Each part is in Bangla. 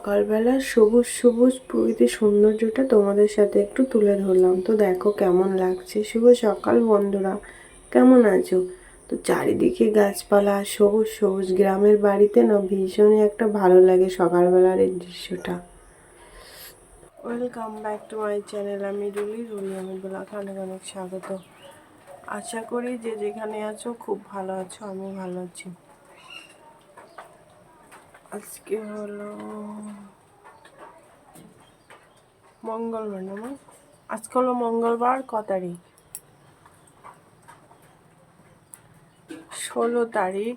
সকালবেলা সবুজ সবুজ প্রকৃতির সৌন্দর্যটা তোমাদের সাথে একটু তুলে ধরলাম। তো দেখো কেমন লাগছে। শুভ সকাল বন্ধুরা। কেমন আছো? তো চারিদিকে গাছপালা, সবুজ সবুজ গ্রামের বাড়িতে না ভীষণই একটা ভালো লাগে সকালবেলার এই দৃশ্যটা। Welcome back to my channel আমি রুলি রুলি আমি বলাকে অনেক অনেক স্বাগত। আশা করি যে যেখানে আছো খুব ভালো আছো আমি ভালো আছি। আজকে হলো মঙ্গলবার না আজকে হলো মঙ্গলবার, ক তারিখ? ষোলো তারিখ।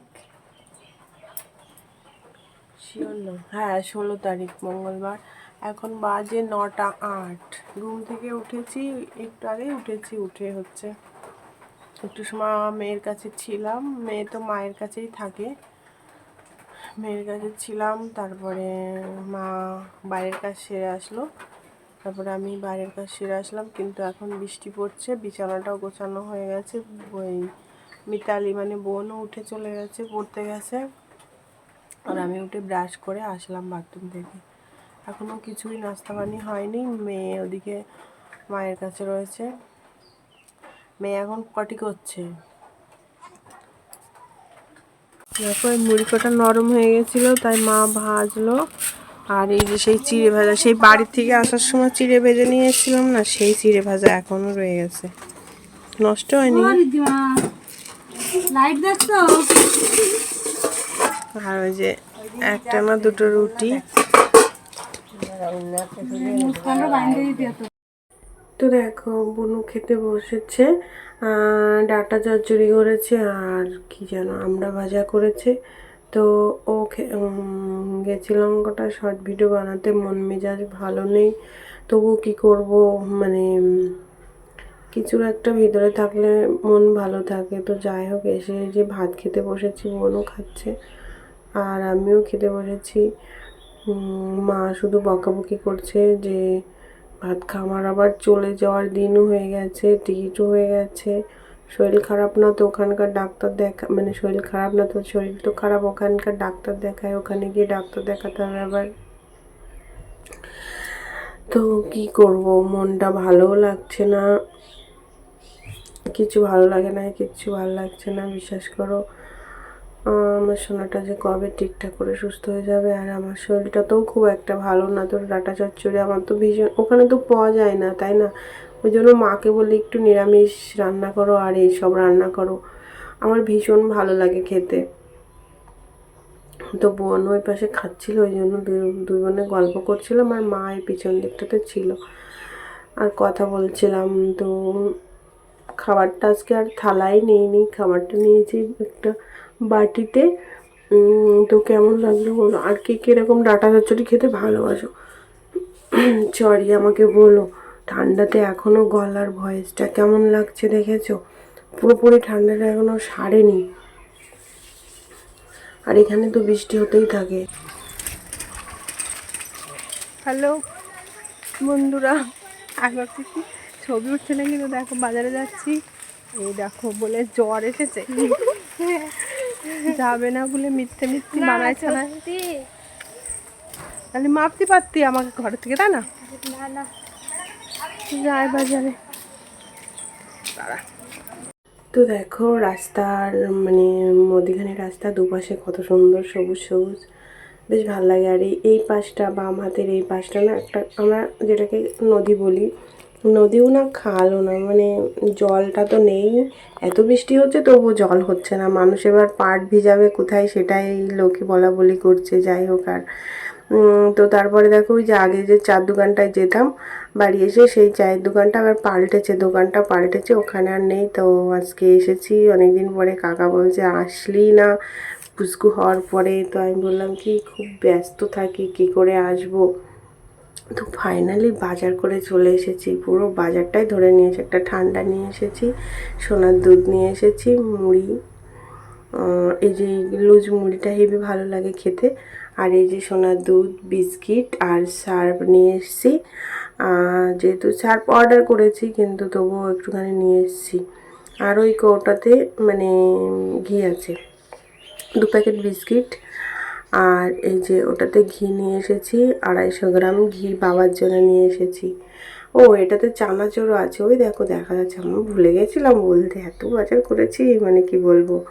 হ্যাঁ ষোলো তারিখ মঙ্গলবার। এখন বাজে নটা আট। ঘুম থেকে উঠেছি, একটু আগেই উঠেছি, উঠে হচ্ছে। একটু সময় মেয়ের কাছে ছিলাম। মেয়ে তো মায়ের কাছেই থাকে। মেয়ের কাছে ছিলাম, তারপরে মা বাইরের কাজ সেরে আসলো। তারপরে আমি বাইরের কাজ সেরে আসলাম, কিন্তু এখন বৃষ্টি পড়ছে, বিছানাটাও গোছানো হয়ে গেছে, ওই মিতালি মানে বোনও উঠে চলে গেছে, পড়তে গেছে। আর আমি উঠে ব্রাশ করে আসলাম বাথরুম থেকে। এখনও কিছুই নাস্তা পানি হয়নি, মেয়ে ওদিকে মায়ের কাছে রয়েছে। মেয়ে এখন কটি করছে। দেখো এই মুড়ি কটা নরম হয়ে গেছিল তাই মা ভাজলো। আর এই যে সেই চিড়ে ভাজা সেই বাড়ির থেকে আসার সময় চিড়ে ভেজে নিয়ে এসেছিলাম না সেই চিড়ে ভাজা এখনও রয়ে গেছে। নষ্ট হয়নি? আর ওই যে একটা না দুটো রুটি। তো দেখো বুনু খেতে বসেছে। ডাটা চচ্চড়ি করেছে আর কি যেন আমরা ভাজা করেছে। তো ও গেছিলাম কটা শর্ট ভিডিও বানাতে, মন মেজাজ ভালো নেই। তবু কি করব মানে কিছুর একটা ভিতরে থাকলে মন ভালো থাকে। তো যাই হোক, এসে যে ভাত খেতে বসেছি, মনও খাচ্ছে। আর আমিও খেতে বসেছি। মা শুধু বকাবকি করছে যে ভাত খামার আবার চলে যাওয়ার দিনও হয়ে গেছে টিকিটও হয়ে গেছে। শরীর খারাপ না তো ওখানকার ডাক্তার দেখা মানে শরীর খারাপ না তো শরীর তো খারাপ, ওখানকার ডাক্তার দেখায়, ওখানে গিয়ে ডাক্তার দেখাতে হবে আবার। তো কি করব, মনটা ভালোও লাগছে না। কিছু ভালো লাগে না কিচ্ছু ভালো লাগছে না, বিশ্বাস করো। আমার সোনাটা যে কবে ঠিকঠাক করে সুস্থ হয়ে যাবে, আর আমার শরীরটা তো খুব একটা ভালো না। তো ডাটা চচ্চড়ি আমার তো ভীষণ, ওখানে তো পাওয়া যায় না, তাই না? ওই জন্য মাকে বলি একটু নিরামিষ রান্না করো আর এইসব রান্না করো। আমার ভীষণ ভালো লাগে খেতে। তো বোন ওই পাশে খাচ্ছিল, ওই জন্য দুই- বোনে গল্প করছিলাম আর মা এই পিছন দিকটাতে ছিল। আর কথা বলছিলাম, তো খাবারটা আজকে আর থালায় নিইনি, খাবারটা নিয়েছি একটা বাটিতে তো কেমন লাগল বলো? আর কে কীরকম ডাটা চচ্চড়ি খেতে ভালোবাসো? সরি আমাকে বলো ঠান্ডাতে এখনও গলার ভয়েসটা কেমন লাগছে দেখেছ? পুরোপুরি ঠান্ডাটা এখনও সারেনি। আর এখানে তো বৃষ্টি হতেই থাকে। হ্যালো বন্ধুরা একবার কি ছবি উঠছে না কিন্তু দেখো বাজারে যাচ্ছি। এই দেখো বলে জ্বর এসেছে। যাবে না বলে মিথ্যে মিথ্যে বানাইছে না। তাহলে মাপতে পারতি আমাকে ঘর থেকে তাই না? না না। যায় বাজারে। তো দেখো রাস্তার মানে মধ্যিখানে রাস্তা দুপাশে কত সুন্দর সবুজ সবুজ। বেশ ভালো লাগে। আর এই- এই পাশটা বাম হাতের এই পাশটা না একটা আমরা যেটাকে নদী বলি নদীও না খালও না মানে জলটা তো নেই। এত বৃষ্টি হচ্ছে তবু জল হচ্ছে না। মানুষ এবার পাট ভিজাবে কোথায় সেটাই লোকে বলা বলি করছে, যাই হোক আর। তো তারপরে দেখো ওই যে আগে যে চার দোকানটায় যেতাম, বাড়ি এসে সেই চায়ের দোকানটা আবার পাল্টেছে, দোকানটা পাল্টেছে, ওখানে আর নেই। তো আজকে এসেছি, অনেকদিন পরে কাকা বলছে, আসলি না। পুচকু হওয়ার পরে তো আমি বললাম, কি খুব ব্যস্ত থাকি, কি করে আসব? তো ফাইনালি বাজার করে চলে এসেছি। পুরো বাজারটাই ধরে নিয়েছি। একটা ঠান্ডা নিয়ে এসেছি, সোনার দুধ নিয়ে এসেছি, মুড়ি এই যে লুজ মুড়িটা হেবি ভালো লাগে খেতে। আর এই যে সোনার দুধ, বিস্কিট আর সার্ফ নিয়ে এসেছি। যেহেতু সার্ফ অর্ডার করেছি, কিন্তু তবুও একটুখানি নিয়ে এসেছি। আর ওই কৌটাতে মানে ঘি আছে। দু প্যাকেট বিস্কিট আর এই যে ওটাতে ঘি নিয়ে এসেছি, আড়াইশো গ্রাম ঘি বাবার জন্য নিয়ে এসেছি। ও, এটাতে চানাচুরও আছে। ওই দেখো, দেখা যাচ্ছে। আমি ভুলে গেছিলাম বলতে, এত বাজার করেছি মানে কি বলব?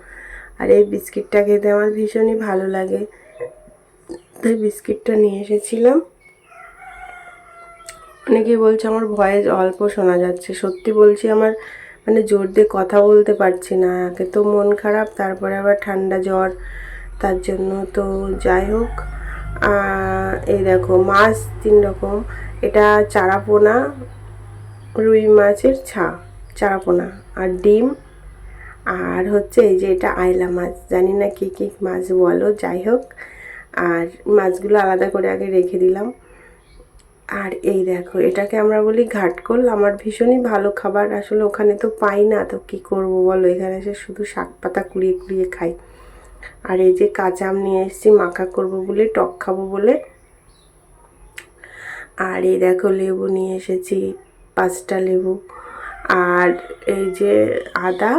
আর এই বিস্কিটটা খেতে আমার ভীষণই ভালো লাগে। তাই বিস্কিটটা নিয়ে এসেছিলাম। মানে অনেকেই বলছে আমার ভয়েস অল্প শোনা যাচ্ছে। সত্যি বলছি, আমার মানে জোর দিয়ে কথা বলতে পারছি না। একে তো মন খারাপ, তারপরে আবার ঠান্ডা জ্বর। তার জন্য তো যাই হোক এই দেখো মাছ তিন রকম। এটা চারাপোনা, রুই মাছের ছা, চারাপোনা আর ডিম। আর হচ্ছে এই যে এটা আয়লা মাছ, জানি না কী কী মাছ বলো, যাই হোক। আর মাছগুলো আলাদা করে আগে রেখে দিলাম। আর এই দেখো, এটাকে আমরা বলি ঘাটকোল। আমার ভীষণই ভালো খাবার, আসলে ওখানে তো পাই না, তো কি করব বলো? এখানে এসে শুধু শাক পাতা কুড়িয়ে কুড়িয়ে খাই। আর এই যে কাঁচা আম নিয়ে এসেছি, মাখা করব বলে, টক খাব বলে। আর এই দেখো লেবু নিয়ে এসেছি, পাঁচটা লেবু। আর এই যে আদা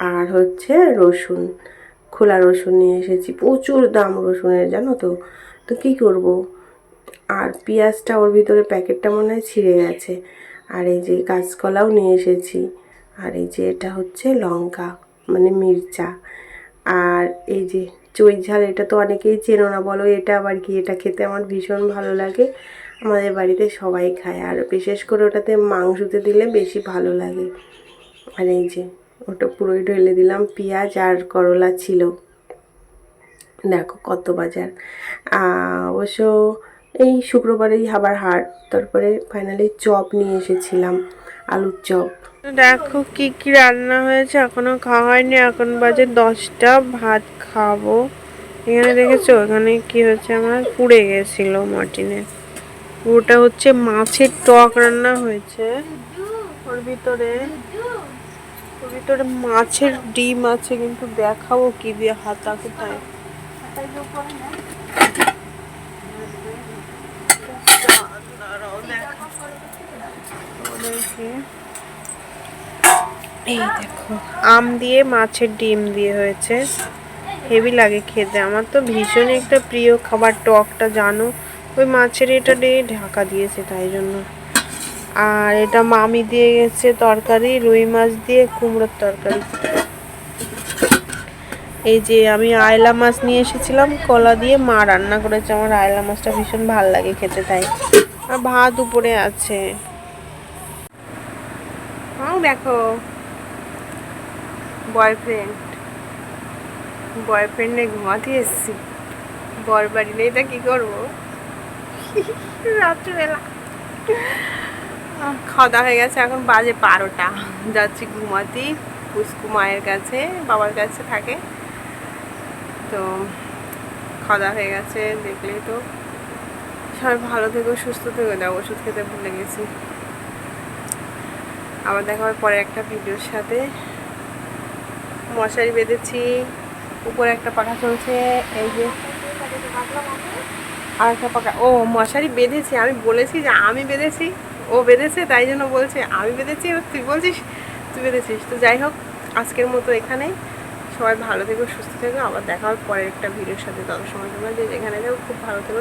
আর হচ্ছে রসুন, খোলা রসুন নিয়ে এসেছি। প্রচুর দাম রসুনের, জানো তো? তো কী করব? আর পেঁয়াজটা ওর ভিতরে প্যাকেটটা মনে হয় ছিঁড়ে গেছে। আর এই যে কাঁচকলাও নিয়ে এসেছি। আর এই যে এটা হচ্ছে লঙ্কা মানে মির্চা। আর এই যে চই ঝাল, এটা তো অনেকেই চেনো না, বলো এটা আবার কি? এটা খেতে আমার ভীষণ ভালো লাগে। আমাদের বাড়িতে সবাই খায়, আর বিশেষ করে ওটাতে মাংসতে দিলে বেশি ভালো লাগে। আর এই যে ওটা পুরোই ঢেলে দিলাম, পেঁয়াজ আর করলা ছিল। দেখো কত বাজার। অবশ্য এই শুক্রবারেই আবার হাট, তারপরে ফাইনালি চপ নিয়ে এসেছিলাম, আলুর চপ। দেখো কি কি রান্না হয়েছে, এখনও খাওয়া হয়নি, এখন বাজে দশটা, ভাত খাব। এখানে দেখেছ, এখানে কি হচ্ছে, আমার পুড়ে গেছিল মাটিনে। পুরোটা হচ্ছে মাছের টক রান্না হয়েছে। ওর ভিতরে ওর ভিতরে মাছের ডিম আছে, কিন্তু দেখাবো কি দিয়ে হাতা কোথায় ওদেরকে এই দেখো। আম দিয়ে মাছের ডিম দিয়ে হয়েছে। হেভি লাগে খেতে। আমার তো ভীষণ একটা প্রিয় খাবার টকটা জানো? ওই মাছের এটা দিয়ে ঢাকা দিয়েছে তাই জন্য। আর এটা মামি দিয়ে গেছে তরকারি রুই মাছ দিয়ে কুমড়োর তরকারি। এই যে আমি আয়লা মাছ নিয়ে এসেছিলাম কলা দিয়ে মা রান্না করেছে। আমার আয়লা মাছটা ভীষণ ভালো লাগে খেতে তাই। আর ভাত উপরে আছে। দেখো। বয়ফ্রেন্ড বয়ফ্রেন্ডে ঘুমাতে এসেছি। বর বাড়ি নেই তা কি করব? রাত্রিবেলা। খাওয়া হয়ে গেছে, এখন বাজে বারোটা। যাচ্ছি ঘুমাতি। পুষ্কু মায়ের কাছে, বাবার কাছে থাকে। তো খাওয়া হয়ে গেছে, দেখলেই তো। সবাই ভালো থেকো, সুস্থ থেকো। দাও ওষুধ খেতে ভুলে গেছি। আবার দেখা হবে পরে একটা ভিডিওর সাথে। মশারি বেঁধেছি, উপরে একটা পাখা চলছে, এই যে আর একটা পাখা। ও, মশারি বেঁধেছি, আমি বলেছি যে আমি বেঁধেছি, ও বেঁধেছে, তাই জন্য বলছে, আমি বেঁধেছি তুই বলছিস, তুই বেঁধেছিস। তো যাই হোক, আজকের মতো এখানেই। সবাই ভালো থেকো, সুস্থ থেকো, আবার দেখা হবে পরের একটা ভিডিওর সাথে। তত সময় তোমরা যে যেখানে যাও খুব ভালো থেকো